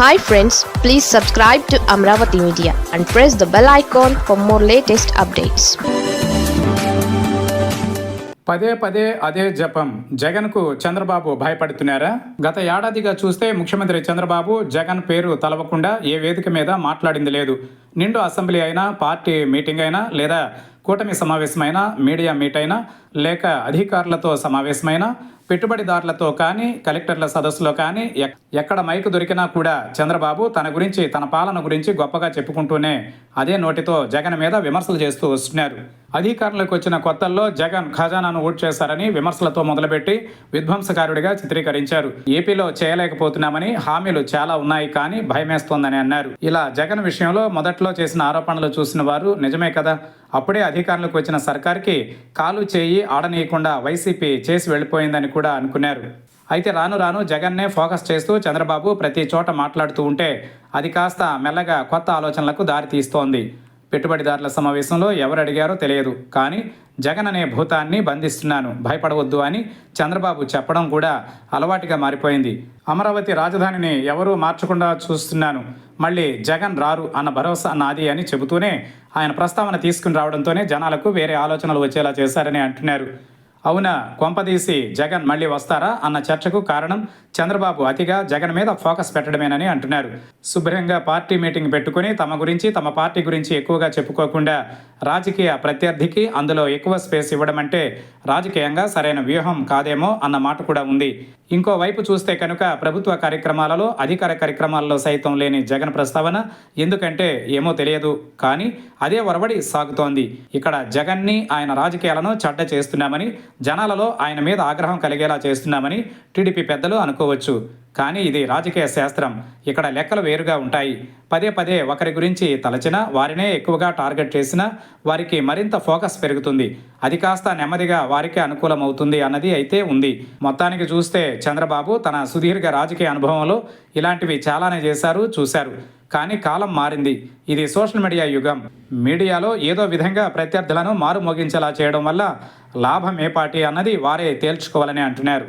Hi friends please subscribe to Amaravati media and press the bell icon for more latest updates పదే పదే అదే జపం. జగన్కు చంద్రబాబు భయపడుతున్నారా? గత ఏడాదిగా చూస్తే ముఖ్యమంత్రి చంద్రబాబు జగన్ పేరు తలవకుండా ఏ వేదిక మీద మాట్లాడింది లేదు. నిండు అసెంబ్లీ అయినా పార్టీ మీటింగ్ అయినా లేదా కూటమి సమావేశమైనా మీడియా మీట్ అయినా లేక అధికారులతో సమావేశమైనా పెట్టుబడిదారులతో కానీ కలెక్టర్ల సదస్సులో కానీ ఎక్కడ మైకు దొరికినా కూడా చంద్రబాబు తన గురించి తన పాలన గురించి గొప్పగా చెప్పుకుంటూనే అదే నోటితో జగన్ మీద విమర్శలు చేస్తూ వస్తున్నారు. అధికారంలోకి వచ్చిన కొత్తల్లో జగన్ ఖజానాను ఓట్ చేశారని విమర్శలతో మొదలుపెట్టి విధ్వంసకారుడిగా చిత్రీకరించారు. ఏపీలో చేయలేకపోతున్నామని హామీలు చాలా ఉన్నాయి కానీ భయమేస్తోందని అన్నారు. ఇలా జగన్ విషయంలో మొదట్లో చేసిన ఆరోపణలు చూసిన వారు నిజమే కదా? అప్పుడే అధికారంలోకి వచ్చిన సర్కార్కి కాలు చేయి ఆడనీయకుండా వైసీపీ చేసి వెళ్ళిపోయిందని కూడా అనుకున్నారు. అయితే రాను రాను జగన్నే ఫోకస్ చేస్తూ చంద్రబాబు ప్రతి చోట మాట్లాడుతూ ఉంటే అది కాస్త మెల్లగా కొత్త ఆలోచనలకు దారితీస్తోంది. పెట్టుబడిదారుల సమావేశంలో ఎవరు అడిగారో తెలియదు. కానీ జగన్ అనే భూతాన్ని బంధిస్తున్నాను. భయపడవద్దు అని చంద్రబాబు చెప్పడం కూడా అలవాటుగా మారిపోయింది. అమరావతి రాజధానిని ఎవరూ మార్చకుండా చూస్తున్నాను. మళ్ళీ జగన్ రారు అన్న భరోసా నాది అని చెబుతూనే ఆయన ప్రస్తావన తీసుకుని రావడంతోనే జనాలకు వేరే ఆలోచనలు వచ్చేలా చేశారని అంటున్నారు. అవునా? కొంపదీసి జగన్ మళ్ళీ వస్తారా అన్న చర్చకు కారణం చంద్రబాబు. అతిగా జగన్ మీద ఫోకస్ పెట్టడమేనని అంటున్నారు. శుభ్రంగా పార్టీ మీటింగ్ పెట్టుకుని తమ గురించి తమ పార్టీ గురించి ఎక్కువగా చెప్పుకోకుండా రాజకీయ ప్రత్యర్థికి అందులో ఎక్కువ స్పేస్ ఇవ్వడం అంటే రాజకీయంగా సరైన వ్యూహం కాదేమో అన్న మాట కూడా ఉంది. ఇంకోవైపు చూస్తే కనుక ప్రభుత్వ కార్యక్రమాలలో అధికార కార్యక్రమాలలో సైతం లేని జగన్ ప్రస్తావన ఎందుకంటే ఏమో తెలియదు. కానీ అదే ఒరవడి సాగుతోంది. ఇక్కడ జగన్ని ఆయన రాజకీయాలను చడ్డ చేస్తున్నామని జనాలలో ఆయన మీద ఆగ్రహం కలిగేలా చేస్తున్నామని టీడీపీ పెద్దలు అనుకోవచ్చు. కానీ ఇది రాజకీయ శాస్త్రం. ఇక్కడ లెక్కలు వేరుగా ఉంటాయి. పదే పదే ఒకరి గురించి తలచినా వారినే ఎక్కువగా టార్గెట్ చేసినా వారికి మరింత ఫోకస్ పెరుగుతుంది. అది కాస్త నెమ్మదిగా వారికి అనుకూలమవుతుంది అన్నది అయితే ఉంది. మొత్తానికి చూస్తే చంద్రబాబు తన సుదీర్ఘ రాజకీయ అనుభవంలో ఇలాంటివి చాలానే చేశారు చూశారు. కానీ కాలం మారింది. ఇది సోషల్ మీడియా యుగం. మీడియాలో ఏదో విధంగా ప్రత్యర్థులను మారుమోగించేలా చేయడం వల్ల లాభం ఏ పార్టీ అన్నది వారే తేల్చుకోవాలని అంటున్నారు.